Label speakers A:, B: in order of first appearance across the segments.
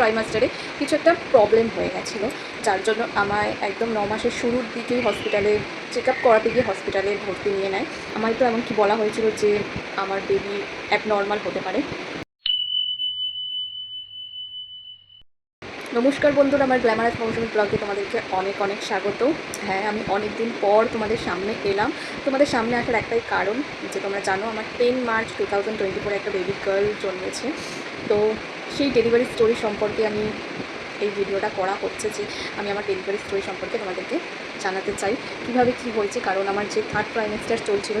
A: ট্রাইমাস্টারে কিছু একটা প্রবলেম হয়ে গেছিল। যার জন্য আমায় একদম ন মাসের শুরুর দিকেই হসপিটালে চেক আপ করাতে গিয়ে হসপিটালে ভর্তি নিয়ে নেয়। আমায় তো এমনকি বলা হয়েছিল যে আমার বেবি অ্যাবনর্মাল হতে পারে। নমস্কার বন্ধুরা, আমার গ্ল্যামারাস মৌসুমি ব্লগে তোমাদেরকে অনেক অনেক স্বাগত। হ্যাঁ আমি অনেক দিন পর তোমাদের সামনে এলাম। তোমাদের সামনে আসার একটাই কারণ যে তোমরা জানো, আমার ten March two thousand twenty ফোরে একটা বেবি গার্ল জন্মেছে। তো সেই ডেলিভারি স্টোরি সম্পর্কে আমি এই ভিডিওটা করা হচ্ছে যে আমি আমার ডেলিভারি স্টোরি সম্পর্কে তোমাদেরকে জানাতে চাই। কীভাবে কী হয়েছে? কারণ আমার যে থার্ড ট্রাইমাস্টার চলছিল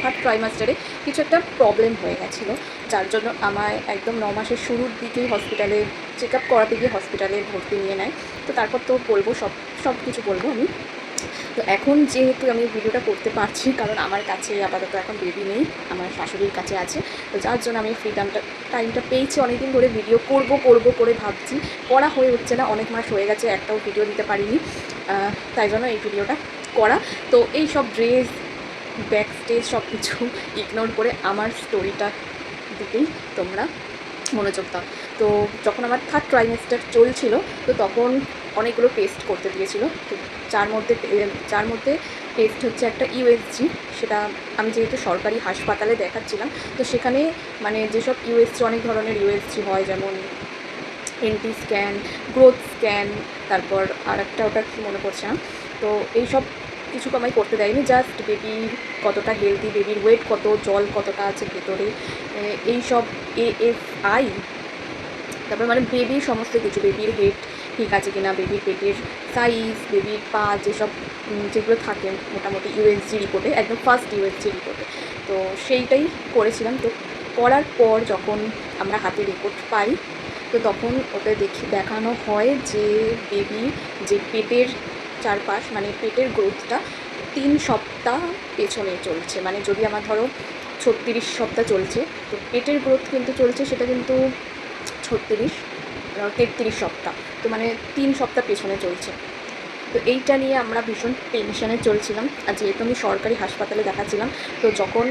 A: থার্ড ট্রাইমাস্টারে কিছু একটা প্রবলেম হয়ে গেছিল। যার জন্য আমায় একদম ন মাসের শুরুর দিকেই হসপিটালে চেক আপ করাতে গিয়ে হসপিটালে ভর্তি নিয়ে নেয়। তো তারপর তো বলব, সব সব কিছু বলব আমি। তো এখন যেহেতু আমি ভিডিওটা করতে পারছি, কারণ আমার কাছে আপাতত এখন বেবি নেই, আমার শাশুড়ির কাছে আছে, তো যার জন্য আমি ফ্রি টাইমটা টাইমটা পেয়েছি। অনেকদিন ধরে ভিডিও করব করব করে ভাবছি। করা হয়ে উঠছে না, অনেক মাস হয়ে গেছে, একটাও ভিডিও দিতে পারিনি। তাই জন্য এই ভিডিওটা করা। তো এই সব ড্রেস ব্যাক স্টেজ সব কিছু ইগনোর করে আমার স্টোরিটা দিকেই তোমরা মনোযোগ দাও। তো যখন আমার থার্ড ট্রাইমেস্টার চলছিল, তো তখন অনেকগুলো টেস্ট করতে দিয়েছিল। তো যার মধ্যে যার মধ্যে টেস্ট হচ্ছে একটা ইউএসজি সেটা আমি যেহেতু সরকারি হাসপাতালে দেখাচ্ছিলাম, তো সেখানে মানে যেসব ইউএসজি অনেক ধরনের ইউএসজি হয়, যেমন এনটি স্ক্যান গ্রোথ স্ক্যান তারপর আর একটা ওটা কি মনে না? তো এইসব কিছু আমায় করতে দেয়নি জাস্ট বেবির কতটা হেলদি বেবির ওয়েট কত, জল কতটা আছে ভেতরে এইসব এএফআই তারপর মানে বেবির সমস্ত কিছু বেবির হেড ঠিক আছে কিনা বেবির পেটের সাইজ বেবির পা, যেসব যেগুলো থাকে মোটামুটি ইউএসজি রিপোর্টে একদম ফার্স্ট ইউএসজি রিপোর্টে তো সেইটাই করেছিলাম। তো করার পর যখন আমরা হাতে রিপোর্ট পাই, তো তখন ওটা দেখি, দেখানো হয় যে বেবি যে পেটের চারপাশ মানে পেটের গ্রোথটা তিন সপ্তাহ পেছনে চলছে। মানে যদি আমার ধরো ছত্রিশ সপ্তাহ চলছে, তো পেটের গ্রোথ কিন্তু চলছে, সেটা কিন্তু ছত্রিশ তেত্রিশ সপ্তাহ। তো মানে তিন সপ্তাহ পেছনে চলছে। তো এইটা নিয়ে আমরা ভীষণ টেনশনে চলছিলাম। আর যেহেতু আমি সরকারি হাসপাতালে দেখাচ্ছিলাম, তো যখন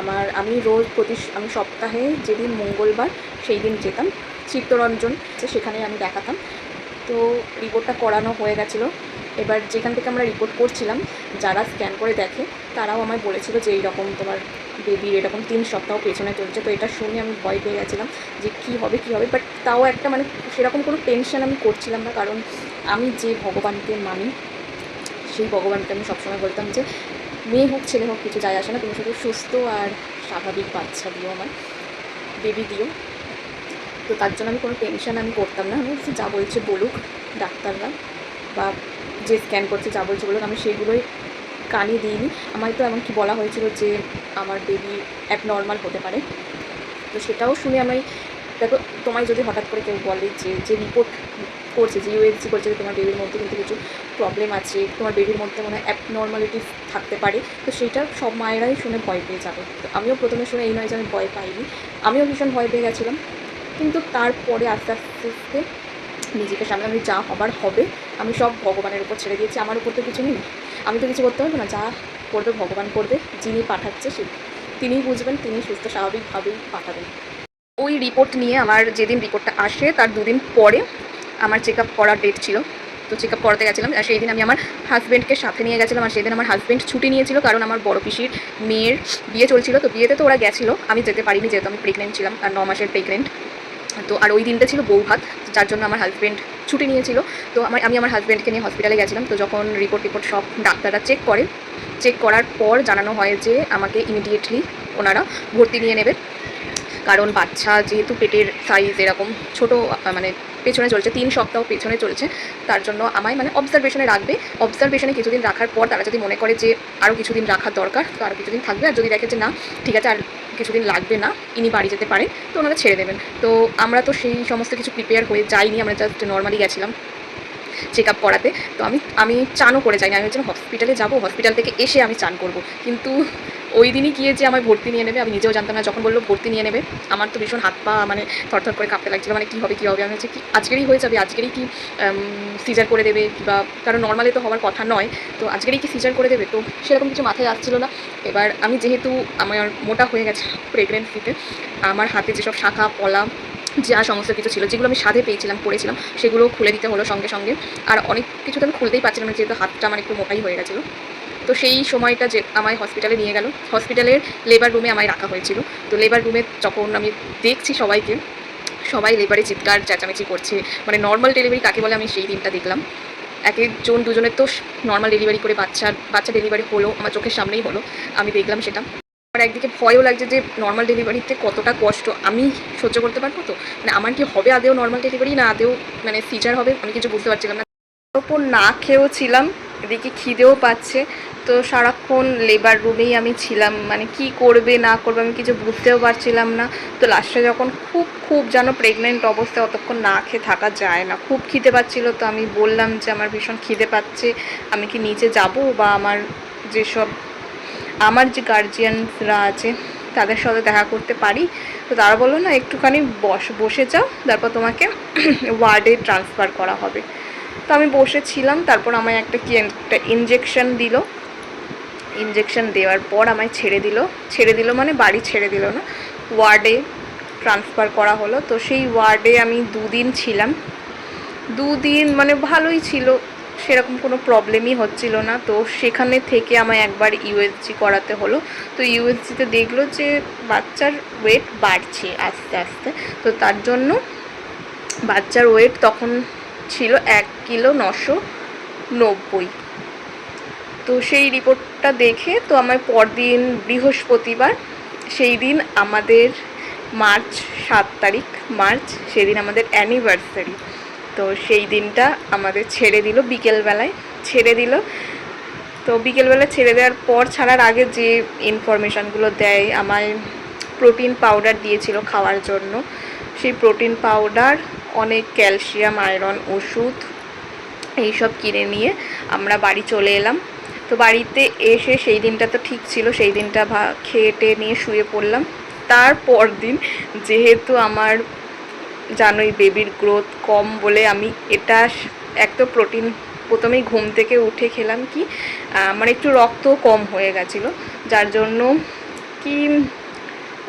A: আমার, আমি রোজ প্রতি আমি সপ্তাহে যেদিন মঙ্গলবার সেই দিন যেতাম। চিত্তরঞ্জন, সেখানে আমি দেখাতাম। তো রিপোর্টটা করানো হয়ে গেছিল। এবার যেখান থেকে আমরা রিপোর্ট করছিলাম, যারা স্ক্যান করে দেখে, তারাও আমায় বলেছিল যে এইরকম তোমার বেবির এরকম তিন সপ্তাহ পেছনে চলছে। তো এটা শুনে আমি ভয় পেয়ে গেছিলাম যে কী হবে কী হবে? বাট তাও একটা মানে সেরকম কোনো টেনশন আমি করছিলাম না, কারণ আমি যে ভগবানকে মানি, সেই ভগবানকে আমি সবসময় বলতাম যে মেয়ে হোক, ছেলে হোক, কিছু যায় আসে না। তুমি শুধু সুস্থ আর স্বাভাবিক বাচ্চা দিও আমার বেবি দিও। তো তার জন্য আমি কোনো টেনশন আমি করতাম না। আমি যা বলছে বলুক, ডাক্তাররা বা যে স্ক্যান করছে, যা বলছে বলুক, আমি সেইগুলোই কানে দিইনি। আমায় তো এমনকি বলা হয়েছিল যে আমার বেবি অ্যাবনর্মাল হতে পারে। তো সেটাও শুনে আমি দেখো, তোমায় যদি হঠাৎ করে কেউ বলে যে যে রিপোর্ট করছে, যে ইউএসজি করছে যে তোমার বেবির মধ্যে কিন্তু কিছু প্রবলেম আছে, তোমার বেবির মধ্যে মনে হয় অ্যাবনর্মালিটিস থাকতে পারে, তো সেইটা সব মায়েরাই শুনে ভয় পেয়ে যাবে। তো আমিও প্রথমে শুনে এই নয় যে আমি ভয় পাইনি। আমিও ভীষণ ভয় পেয়ে গেছিলাম। কিন্তু তারপরে আস্তে আস্তে আস্তে নিজেকে সামনে আমি যা হবার হবে আমি সব ভগবানের উপর ছেড়ে দিয়েছি, আমার উপর তো কিছু নেই। আমি তো কিছু করতে পারব না, যা করবে ভগবান করবে, যিনি পাঠাচ্ছে সে। তিনিই বুঝবেন তিনি সুস্থ, স্বাভাবিকভাবেই পাঠাবেন। ওই রিপোর্ট নিয়ে আমার যেদিন রিপোর্টটা আসে, তার দুদিন পরে আমার চেক আপ করার ডেট ছিল। তো চেক আপ করাতে গেছিলাম, আর সেই দিন আমি আমার হাজব্যান্ডকে সাথে নিয়ে গেছিলাম, আর সেই দিন আমার হাজব্যান্ড ছুটি নিয়েছিল, কারণ আমার বড় পিসির মেয়ের বিয়ে চলছিল। তো বিয়েতে তো ওরা গেছিল, আমি যেতে পারিনি যেহেতু আমি প্রেগনেন্ট ছিলাম, আর ন মাসের প্রেগনেন্ট তো আর ওই দিনটা ছিল বউ ভাত যার জন্য আমার হাজব্যান্ড ছুটি নিয়েছিল। তো আমার, আমি আমার হাজব্যান্ডকে নিয়ে হসপিটালে গেছিলাম। তো যখন রিপোর্ট টিপোর্ট সব ডাক্তাররা চেক করে চেক করার পর জানানো হয় যে আমাকে ইমিডিয়েটলি ওনারা ভর্তি নিয়ে নেবে। কারণ বাচ্চা যেহেতু পেটের সাইজ এরকম ছোট মানে পেছনে চলছে, তিন সপ্তাহ পেছনে চলছে, তার জন্য আমায় মানে অবজারভেশনে রাখবে। অবজারভেশনে কিছুদিন রাখার পর তারা যদি মনে করে যে আরও কিছুদিন রাখার দরকার, তো আরও কিছুদিন থাকবে। আর যদি দেখে যে না, ঠিক আছে, আর কিছুদিন লাগবে না, ইনি বাড়ি যেতে পারেন, তো ওনারা ছেড়ে দেবেন। তো আমরা তো সেই সমস্ত কিছু প্রিপেয়ার হয়ে যাইনি, আমরা জাস্ট নর্মালি গেছিলাম চেক আপ করাতে। তো আমি আমি চানও করে যাইনি, আমি হচ্ছে হসপিটালে যাব হসপিটাল থেকে এসে আমি চান করব। কিন্তু ওই দিনই গিয়ে যে আমায় ভর্তি নিয়ে নেবে, আমি নিজেও জানতাম না, যখন বলল ভর্তি নিয়ে নেবে, আমার তো ভীষণ হাত পা মানে থরথর করে কাঁপতে লাগছিল মানে কী হবে কী হবে? আমি হচ্ছে কি আজকেরই হয়ে যাবে, আজকেরই কি সিজার করে দেবে বা কারণ নর্মালি তো হওয়ার কথা নয়, তো আজকেরই কি সিজার করে দেবে? তো সেরকম কিছু মাথায় আসছিল না। এবার আমি যেহেতু আমার মোটা হয়ে গেছে প্রেগনেন্সিতে আমার হাতে যেসব শাখা, পলা, যা সমস্ত কিছু ছিল, যেগুলো আমি সাধে পেয়েছিলাম, পড়েছিলাম, সেগুলো খুলে দিতে হলো সঙ্গে সঙ্গে। আর অনেক কিছু তো আমি খুলতেই পারছিলাম না, যেহেতু হাতটা আমার একটু মোটাই হয়ে গেছিল। তো সেই সময়টা যে আমায় হসপিটালে নিয়ে গেল। হসপিটালের লেবার রুমে আমায় রাখা হয়েছিল। তো লেবার রুমে যখন আমি দেখছি সবাইকে, সবাই লেবারে চিৎকার, চেঁচামেচি করছে। মানে নর্মাল ডেলিভারি কাকে বলে আমি সেই দিনটা দেখলাম। এক একজন, দুজনের তো নর্মাল ডেলিভারি করে বাচ্চার বাচ্চা ডেলিভারি হলো, আমার চোখের সামনেই হলো। আমি দেখলাম সেটা। আমার একদিকে ভয়ও লাগছে যে নর্মাল ডেলিভারিতে কতটা কষ্ট। আমি সহ্য করতে পারব তো? মানে আমার কি হবে আদেও নর্মাল ডেলিভারি না আদেও মানে সিজার হবে? আমি কিছু বুঝতে পারছিলাম না। ওপর না খেয়েও ছিলাম। এদিকে খিদেও পাচ্ছে। তো সারাক্ষণ লেবার রুমেই আমি ছিলাম। মানে কি করবে, না করবে আমি কিছু বুঝতেও পারছিলাম না। তো লাস্টে যখন খুব খুব যেন প্রেগনেন্ট অবস্থায় অতক্ষণ না খেয়ে থাকা যায় না। খুব খিদে পাচ্ছিল, তো আমি বললাম যে আমার ভীষণ খিদে পাচ্ছে। আমি কি নিচে যাব বা আমার যেসব, আমার যে গার্জিয়ানরা আছে তাদের সাথে দেখা করতে পারি? তো তারা বলল, না, একটুখানি বস, বসে যাও। তারপর তোমাকে ওয়ার্ডে ট্রান্সফার করা হবে। তো আমি বসেছিলাম, তারপর আমায় একটা কি একটা ইঞ্জেকশন দিল। ইঞ্জেকশন দেওয়ার পর আমায় ছেড়ে দিল। ছেড়ে দিল মানে বাড়ি ছেড়ে দিল না, ওয়ার্ডে ট্রান্সফার করা হলো। তো সেই ওয়ার্ডে আমি দুদিন ছিলাম। দুদিন মানে ভালোই ছিল, সেরকম কোনো প্রবলেমই হচ্ছিল না। তো সেখানে থেকে আমায় একবার ইউএসজি করাতে হলো। তো ইউএসজিতে দেখল যে বাচ্চার ওয়েট বাড়ছে আস্তে আস্তে। তো তার জন্য বাচ্চার ওয়েট তখন ছিল এক কিলো নশো নব্বই। তো সেই রিপোর্টটা দেখে তো আমার পরদিন বৃহস্পতিবার, সেই দিন আমাদের মার্চ সাত তারিখ, মার্চ, সেদিন আমাদের অ্যানিভার্সারি তো সেই দিনটা আমাদের ছেড়ে দিল বিকেলবেলায়, ছেড়ে দিল। তো বিকেলবেলা ছেড়ে দেওয়ার পর ছাড়ার আগে যে ইনফরমেশানগুলো দেয়, আমায় প্রোটিন পাউডার দিয়েছিল খাওয়ার জন্য, সেই প্রোটিন পাউডার অনেক ক্যালসিয়াম আয়রন ওষুধ এইসব কিনে নিয়ে আমরা বাড়ি চলে এলাম। তো বাড়িতে এসে সেই দিনটা তো ঠিক ছিল সেই দিনটা ভা খেয়ে টেয়ে নিয়ে শুয়ে পড়লাম। তারপর দিন যেহেতু আমার জানোই বেবির গ্রোথ কম বলে আমি এটা এক তো প্রোটিন প্রথমেই ঘুম থেকে উঠে খেলাম কি আহ, মানে একটু রক্ত কম হয়ে গেছিল। যার জন্য কি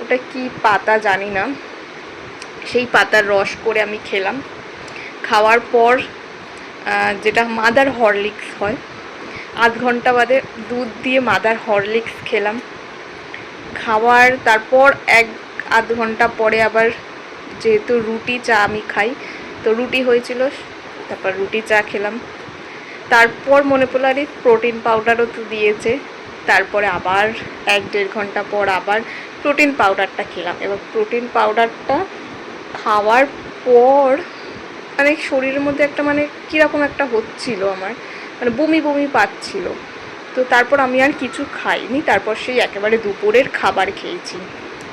A: ওটা কি পাতা জানি না। সেই পাতার রস করে আমি খেলাম। খাওয়ার পর যেটা মাদার হরলিক্স হয়, আধ ঘণ্টা বাদে দুধ দিয়ে মাদার হরলিক্স খেলাম। খাওয়ার তারপর এক আধ ঘণ্টা পরে আবার যেহেতু রুটি চা আমি খাই, তো রুটি হয়েছিল, তারপর রুটি চা খেলাম। তারপর মনে পড়ল, আরে প্রোটিন পাউডারও তো দিয়েছে। তারপরে আবার এক দেড় ঘণ্টা পর আবার প্রোটিন পাউডারটা খেলাম। এবার প্রোটিন পাউডারটা খাওয়ার পর মানে শরীরের মধ্যে একটা মানে কীরকম একটা হচ্ছিল আমার মানে বমি বমি পাচ্ছিল। তো তারপর আমি আর কিছু খাইনি, তারপর সেই একেবারে দুপুরের খাবার খেয়েছি।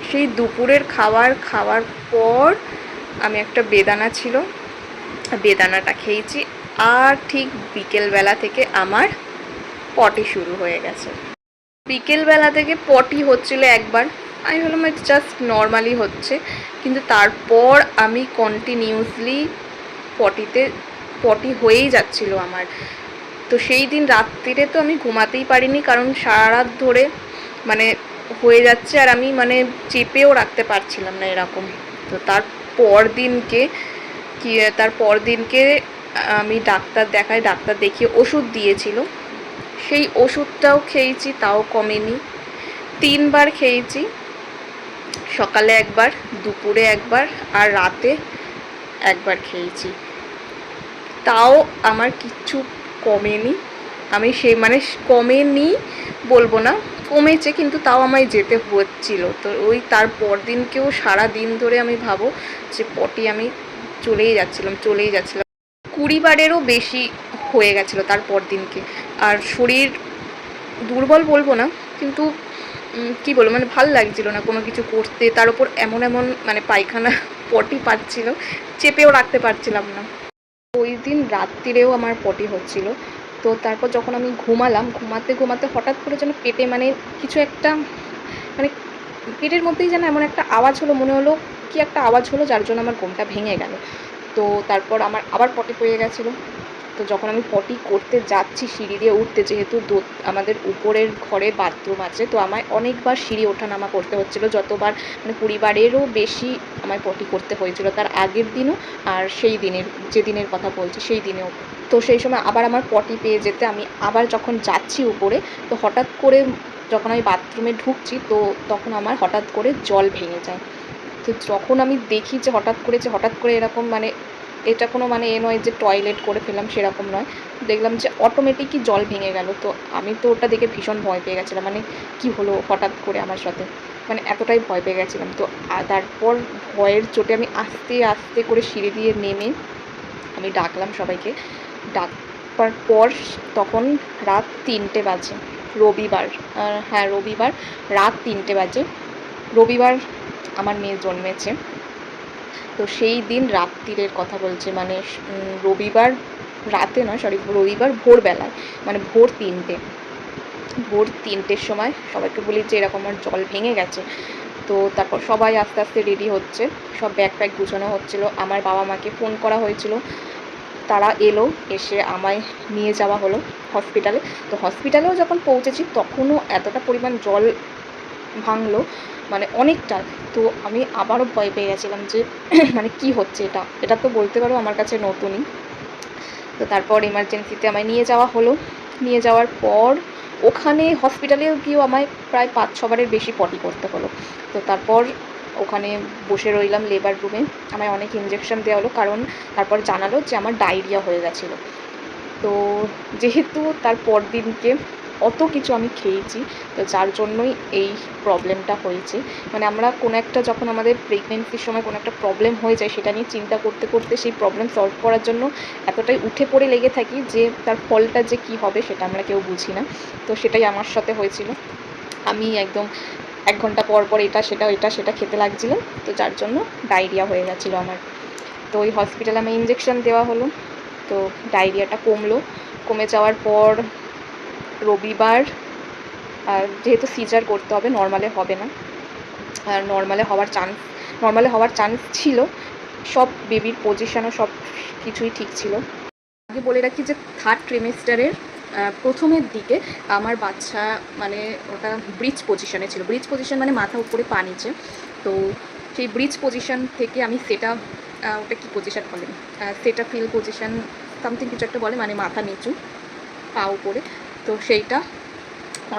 A: সেই দুপুরের খাবার খাওয়ার পর আমি একটা বেদানা ছিল, বেদানাটা খেয়েছি। আর ঠিক বিকেলবেলা থেকে আমার পটি শুরু হয়ে গেছে। বিকেলবেলা থেকে পটি হচ্ছিল একবার। আমি ভাবলাম এটা জাস্ট নর্মালি হচ্ছে, কিন্তু তারপর আমি কন্টিনিউসলি পটিতে, পটি হয়েই যাচ্ছিল আমার। তো সেই দিন রাত্রিরে তো আমি ঘুমাতেই পারিনি, কারণ সারা রাত ধরে মানে হয়ে যাচ্ছে আর আমি মানে চেপেও রাখতে পারছিলাম না এরকম। তো তার পর দিনকে কি, তার পর দিনকে আমি ডাক্তার দেখাই ডাক্তার দেখিয়ে ওষুধ দিয়েছিল। সেই ওষুধটাও খেয়েছি, তাও কমেনি। তিনবার খেয়েছি। সকালে একবার, দুপুরে একবার আর রাতে একবার খেয়েছি। তাও আমার কিচ্ছু কমেনি। আমি সেই মানে কমেনি বলব না, কমেছে কিন্তু তাও আমায় যেতে হচ্ছিল। তো ওই তার পর দিনকেও সারা দিন ধরে আমি ভাবো যে পটি আমি চলেই যাচ্ছিলাম চলেই যাচ্ছিলাম। কুড়ি বারেরও বেশি হয়ে গেছিল তার দিনকে আর শরীর দুর্বল বলব না, কিন্তু কি বলব মানে ভালো লাগছিল না কোনো কিছু করতে। তার উপর এমন এমন মানে পায়খানা পটি পাচ্ছিল, চেপেও রাখতে পারছিলাম না। ওই দিন রাত্রিরেও আমার পটি হচ্ছিল। তো তারপর যখন আমি ঘুমালাম, ঘুমাতে ঘুমাতে হঠাৎ করে যেন পেটে মানে কিছু একটা মানে পেটের মধ্যেই যেন এমন একটা আওয়াজ হলো, মনে হলো কি একটা আওয়াজ হলো, যার জন্য আমার ঘুমটা ভেঙে গেল। তো তারপর আমার আবার পটি পড়ে গেছিল। তো যখন আমি পটি করতে যাচ্ছি সিঁড়ি দিয়ে উঠতে, যেহেতু আমাদের উপরের ঘরে বাথরুম আছে, তো আমায় অনেকবার সিঁড়ি ওঠা নামা করতে হচ্ছিল। যতবার মানে পরিবারেরও বেশি আমায় পটি করতে হয়েছিল তার আগের দিনও আর সেই দিনের, যে দিনের কথা বলছি সেই দিনেও। তো সেই সময় আবার আমার পটি পেয়ে যেতে আমি আবার যখন যাচ্ছি উপরে, তো হঠাৎ করে যখন আমি বাথরুমে ঢুকছি, তো তখন আমার হঠাৎ করে জল ভেঙে যায়। তো যখন আমি দেখি যে হঠাৎ করে, যে হঠাৎ করে এরকম মানে এটা কোনো মানে এ নয় যে টয়লেট করে ফেললাম সেরকম নয়। দেখলাম যে অটোমেটিকই জল ভেঙে গেল। তো আমি তো ওটা দেখে ভীষণ ভয় পেয়ে গেছিলাম। মানে কি হলো হঠাৎ করে আমার সাথে? মানে এতটাই ভয় পেয়ে গেছিলাম। তো তারপর ভয়ের চোটে আমি আস্তে আস্তে করে সিঁড়ি দিয়ে নেমে আমি ডাকলাম সবাইকে। ডাকার পর তখন রাত তিনটে বাজে, রবিবার। হ্যাঁ রবিবার রাত তিনটে বাজে। রবিবার আমার মেয়ে জন্মেছে। তো সেই দিন রাত্রিরের কথা বলছে মানে রবিবার রাতে নয় সরি রবিবার ভোরবেলায় মানে ভোর তিনটে। ভোর তিনটের সময় সবাইকে বলি যে, এরকম আমার জল ভেঙে গেছে। তো তারপর সবাই আস্তে আস্তে রেডি হচ্ছে, সব ব্যাগ প্যাক গুছানো হচ্ছিল, আমার বাবা মাকে ফোন করা হয়েছিল। তারা এলো, এসে আমায় নিয়ে যাওয়া হলো হসপিটালে তো হসপিটালেও যখন পৌঁছেছি, তখনও এতটা পরিমাণ জল ভাঙলো মানে অনেকটা। তো আমি আবারও ভয় পেয়ে গেছিলাম যে মানে কি হচ্ছে এটা? এটা তো বলতে পারো আমার কাছে নতুনই। তো তারপর এমার্জেন্সিতে আমায় নিয়ে যাওয়া হলো। নিয়ে যাওয়ার পর ওখানে হসপিটালেও গিয়েও আমায় প্রায় পাঁচ ছবারের বেশি পটি করতে হলো। তো তারপর ওখানে বসে রইলাম লেবার রুমে আমায় অনেক ইঞ্জেকশন দেওয়া হলো কারণ তারপর জানালো যে আমার ডায়রিয়া হয়ে গেছিল। তো যেহেতু তার পর দিনকে অত কিছু আমি খেয়েছি, তো যার জন্যই এই প্রবলেমটা হয়েছে। মানে আমরা কোনো একটা যখন আমাদের প্রেগনেন্সির সময় কোনো একটা প্রবলেম হয়ে যায়, সেটা নিয়ে চিন্তা করতে করতে সেই প্রবলেম সলভ করার জন্য এতটাই উঠে পড়ে লেগে থাকি যে তার ফলটা যে কী হবে সেটা আমরা কেউ বুঝি না। তো সেটাই আমার সাথে হয়েছিল। আমি একদম এক ঘণ্টা পর পর এটা, সেটা এটা সেটা খেতে লাগছিল তো যার জন্য ডায়রিয়া হয়ে গেছিল আমার। তো ওই হসপিটালে আমি ইঞ্জেকশন দেওয়া হলো, তো ডায়রিয়াটা কমলো। কমে যাওয়ার পর রবিবার যেহেতু সিজার করতে হবে নর্মালে হবে না। আর নর্মালে হওয়ার চান্স নর্মালে হওয়ার চান্স ছিল। সব বেবির পজিশানও সব কিছুই ঠিক ছিল। আগে বলে রাখি যে থার্ড ট্রিমেস্টারের প্রথমের দিকে আমার বাচ্চা মানে ওটা ব্রিজ পজিশনে ছিল। ব্রিজ পজিশন মানে মাথা উপরে, পা নিচে। তো সেই ব্রিজ পজিশন থেকে আমি সেটা ওটা কী পজিশন বলে? সেটা ফিল পজিশন সামথিং কিছু একটা বলে মানে মাথা নিচু, পা উপরে। তো সেইটা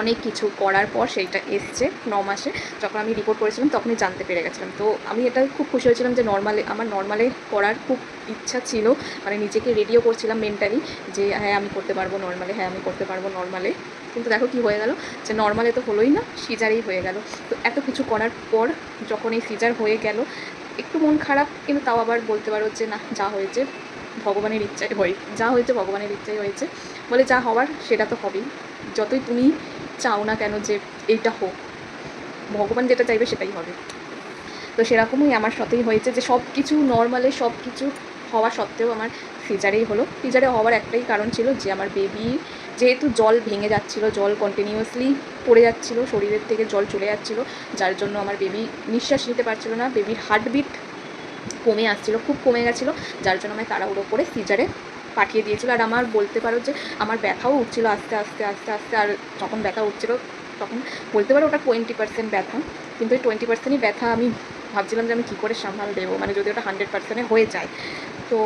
A: অনেক কিছু করার পর সেইটা এসছে ন মাসে। যখন আমি রিপোর্ট করেছিলাম তখনই জানতে পেরে গেছিলাম। তো আমি এটা খুব খুশি হয়েছিলাম যে নর্মালে আমার নর্মালে করার খুব ইচ্ছা ছিল। মানে নিজেকে রেডিও করছিলাম মেন্টালি যে হ্যাঁ আমি করতে পারব নর্মালে হ্যাঁ আমি করতে পারব নর্মালে কিন্তু দেখো কি হয়ে গেল? যে নর্মালে তো হলোই না সিজারেই হয়ে গেল। তো এত কিছু করার পর যখন এই সিজার হয়ে গেল, একটু মন খারাপ, কিন্তু তাও আবার বলতে পারো যে, না, যা হয়েছে। ভগবানের ইচ্ছাই হয়ে, যা হয়েছে ভগবানের ইচ্ছাই হয়েছে। বলে যা হওয়ার সেটা তো হবেই। যতই তুমি চাও না কেন যে এইটা হোক, ভগবান যেটা চাইবে সেটাই হবে। তো সেরকমই আমার সাথেই হয়েছে যে সব কিছু নর্মালে সব কিছু হওয়া সত্ত্বেও আমার সিজারেই হলো। সিজারে হওয়ার একটাই কারণ ছিল যে আমার বেবি যেহেতু জল ভেঙে যাচ্ছিল, জল কন্টিনিউয়াসলি পড়ে যাচ্ছিল, শরীরের থেকে জল চলে যাচ্ছিল, যার জন্য আমার বেবি নিঃশ্বাস নিতে পারছিল না। বেবির হার্টবিট কমে আসছিল, খুব কমে গেছিল, যার জন্য আমি তাড়াহুড়ো করে সিজারে পাঠিয়ে দিয়েছিলো। আর আমার বলতে পারো যে আমার ব্যথাও উঠছিল আস্তে আস্তে আস্তে আস্তে, আর যখন ব্যথা উঠছিল তখন বলতে পারো ওটা টোয়েন্টি পার্সেন্ট ব্যথা, কিন্তু ওই টোয়েন্টি পার্সেন্টই ব্যথা আমি ভাবছিলাম যে আমি কী করে সামাল দেবো। মানে যদি ওটা হান্ড্রেড পার্সেন্টে হয়ে যায়। তো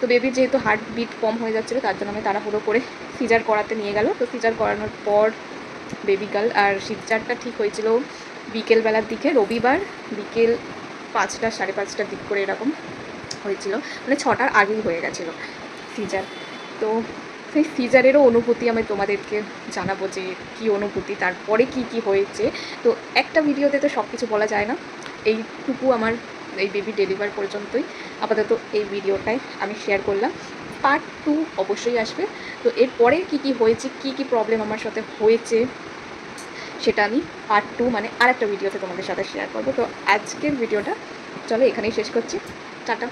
A: তো বেবির যেহেতু হার্ট বিট কম হয়ে যাচ্ছিল, তার জন্য আমি তাড়াহুড়ো করে সিজার করাতে নিয়ে গেল। তো সিজার করানোর পর বেবি গার্ল, আর সিজারটা ঠিক হয়েছিল বিকেলবেলার দিকে, রবিবার বিকেল পাঁচটা, সাড়ে পাঁচটার দিক করে এরকম হয়েছিল। মানে ছটার আগেই হয়ে গেছিল সিজার তো সেই সিজারেরও অনুভূতি আমি তোমাদেরকে জানাব যে কী অনুভূতি, তারপরে কি কি হয়েছে। তো একটা ভিডিওতে তো সব কিছু বলা যায় না। এইটুকু আমার এই বেবি ডেলিভার পর্যন্তই। আপাতত এই ভিডিওটাই আমি শেয়ার করলাম। পার্ট টু অবশ্যই আসবে। তো এরপরে কি কি হয়েছে, কি কি প্রবলেম আমার সাথে হয়েছে সেটা আমি পার্ট টু মানে আরেকটা ভিডিওতে তোমাদের সাথে শেয়ার করব। তো আজকের ভিডিওটা চলো এখানেই শেষ করছি। টাটা।